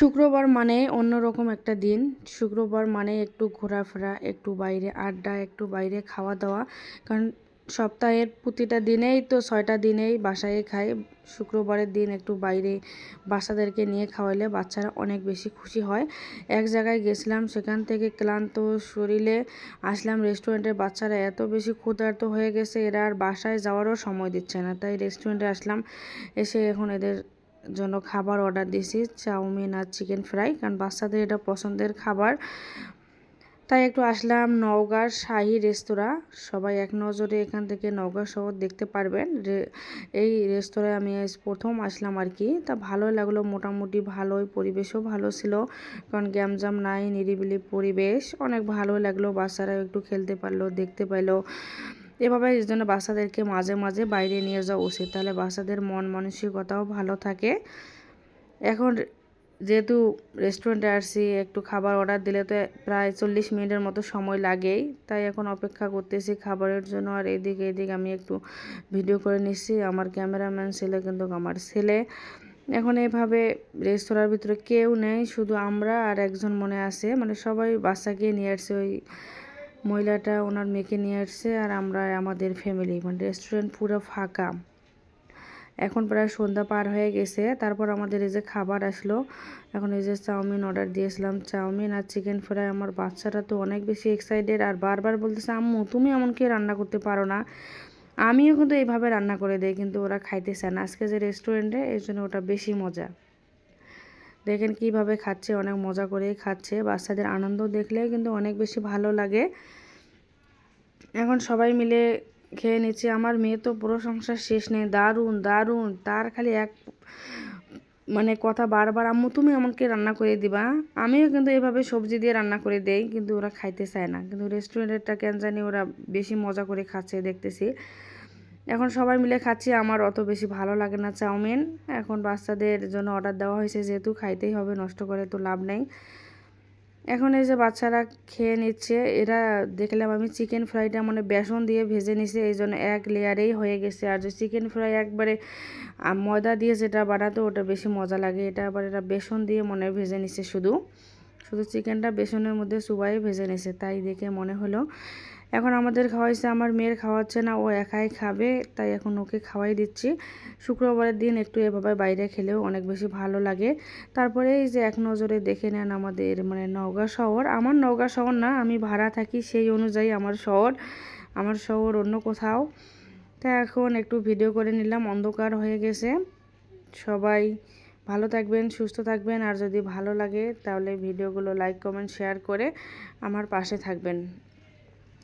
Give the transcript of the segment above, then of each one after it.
শুক্রবার মানে অন্যরকম একটা দিন। শুক্রবার মানে একটু ঘোরাফেরা, একটু বাইরে আড্ডা, একটু বাইরে খাওয়া দাওয়া কারণ সপ্তাহের প্রতিটা দিনেই তো ছয়টা দিনেই বাসায় খাই। শুক্রবারের দিন একটু বাইরে বাচ্চাদেরকে নিয়ে খাওয়াইলে বাচ্চারা অনেক বেশি খুশি হয়। এক জায়গায় গেছিলাম, সেখান থেকে ক্লান্ত শরীরে আসলাম। রেস্টুরেন্টের বাচ্চারা এত বেশি ক্ষুধার্ত হয়ে গেছে, এরা আর বাসায় যাওয়ারও সময় দিচ্ছে না। তাই রেস্টুরেন্টে আসলাম। এসে এখন এদের জন্য খাবার অর্ডার দিয়েছি, চাউমিন আর চিকেন ফ্রাই, কারণ বাচ্চাদের এটা পছন্দের খাবার। তাই একটু আসলাম নওগাঁর শাহি রেস্তোরাঁ। সবাই এক নজরে এখান থেকে নওগাঁ শহর দেখতে পারবেন। এই রেস্তোরাঁয় আমি প্রথম আসলাম আর কি। তা ভালোই লাগল, মোটামুটি ভালোই, পরিবেশও ভালো ছিল, কারণ গ্যামজাম নাই, নিরিবিলি পরিবেশ। অনেক ভালো লাগল, বাচ্চারাও একটু খেলতে পারল, দেখতে পাইলো। এভাবে এই জন্য বাচ্চাদেরকে মাঝে মাঝে বাইরে নিয়ে যাওয়া উচিত। তাহলে বাচ্চাদের মন মানসিকতাও ভালো থাকে। এখন যেহেতু রেস্টুরেন্টে আসছি, একটু খাবার অর্ডার দিলে তো প্রায় চল্লিশ মিনিটের মতো সময় লাগেই। তাই এখন অপেক্ষা করতেছি খাবারের জন্য। আর এদিকে এদিকে আমি একটু ভিডিও করে নিচ্ছি। আমার ক্যামেরাম্যান ছেলে কিন্তু আমার ছেলে। এখন এইভাবে রেস্তোরাঁর ভিতরে কেউ নেই, শুধু আমরা আর একজন মনে আছে। মানে সবাই বাচ্চাকে নিয়ে আসছে ওই মহিলাটা ওনার মেয়েকে নিয়ে আসছে আর আমরা আমাদের ফ্যামিলি মানে রেস্টুরেন্ট পুরো ফাঁকা। এখন প্রায় সন্ধ্যা পার হয়ে গেছে, তারপর আমাদের এই যে খাবার আসলো, এখন এই যে চাউমিন অর্ডার দিয়েছিলাম, চাউমিন আর চিকেন ফ্রাই আমার বাচ্চারা তো অনেক বেশি এক্সাইটেড আর বারবার বলতেছে, আম্মু, তুমি এমনকি রান্না করতে পারো না? আমিও কিন্তু এইভাবে রান্না করে দিই, কিন্তু ওরা খাইতে চায় না। আজকে যে রেস্টুরেন্টে এই জন্য ওটা বেশি মজা। দেখেন কীভাবে খাচ্ছে, অনেক মজা করেই খাচ্ছে। বাচ্চাদের আনন্দ দেখলে কিন্তু অনেক বেশি ভালো লাগে। এখন সবাই মিলে খেয়ে নিচ্ছে। আমার মেয়ে তো পুরো সংসার শেষ নেই। দারুণ দারুণ। তার খালি এক মানে কথা বারবার, আম্মু, তুমি আমাকে রান্না করে দিবা। আমিও কিন্তু এভাবে সবজি দিয়ে রান্না করে দেই, কিন্তু ওরা খাইতে চায় না। কিন্তু রেস্টুরেন্টেরটা কেন জানি ওরা বেশি মজা করে খাচ্ছে দেখতেছি। এখন সবাই মিলে খাচ্ছি, আমার অত বেশি ভালো লাগে না চাউমিন। এখন বাচ্চাদের জন্য অর্ডার দেওয়া হয়েছে, যেহেতু খাইতেই হবে, নষ্ট করে তো লাভ নেই। এখন এই যে বাচ্চারা খেয়ে নিচ্ছে, এরা দেখলাম আমি চিকেন ফ্রাইটা মানে বেসন দিয়ে ভেজে নিছে, এই জন্য এক লেয়ারেই হয়ে গেছে। আর যে চিকেন ফ্রাই একবারে ময়দা দিয়ে যেটা বানাতো, ওটা বেশি মজা লাগে। এটা আবার এরা বেসন দিয়ে মনে ভেজে নিছে শুধু। শুধু চিকেনটা বেসনের মধ্যে সুবাই ভেজে নিছে, তাই দেখে মনে হলো। এখন আমাদের খাওয়াইছে, আমার মেয়ের খাওয়াচ্ছে না, ও একাই খাবে, তাই এখন ওকে খাওয়াই দিচ্ছি। শুক্রবারের দিন একটু এভাবে বাইরে খেলেও অনেক বেশি ভালো লাগে। তারপরে এই যে এক নজরে দেখে নেন আমাদের মানে নওগাঁ শহর। আমার নওগাঁ শহর না, আমি ভাড়া থাকি সেই অনুযায়ী আমার শহর আমার শহর অন্য কোথাও। তা এখন একটু ভিডিও করে নিলাম, অন্ধকার হয়ে গেছে। সবাই ভালো থাকবেন, সুস্থ থাকবেন, আর যদি ভালো লাগে তাহলে ভিডিওগুলো লাইক কমেন্ট শেয়ার করে আমার পাশে থাকবেন।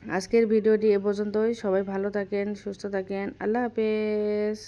আজকের ভিডিওটি এ পর্যন্তই। সবাই ভালো থাকেন সুস্থ থাকেন। আল্লাহ হাফেজ।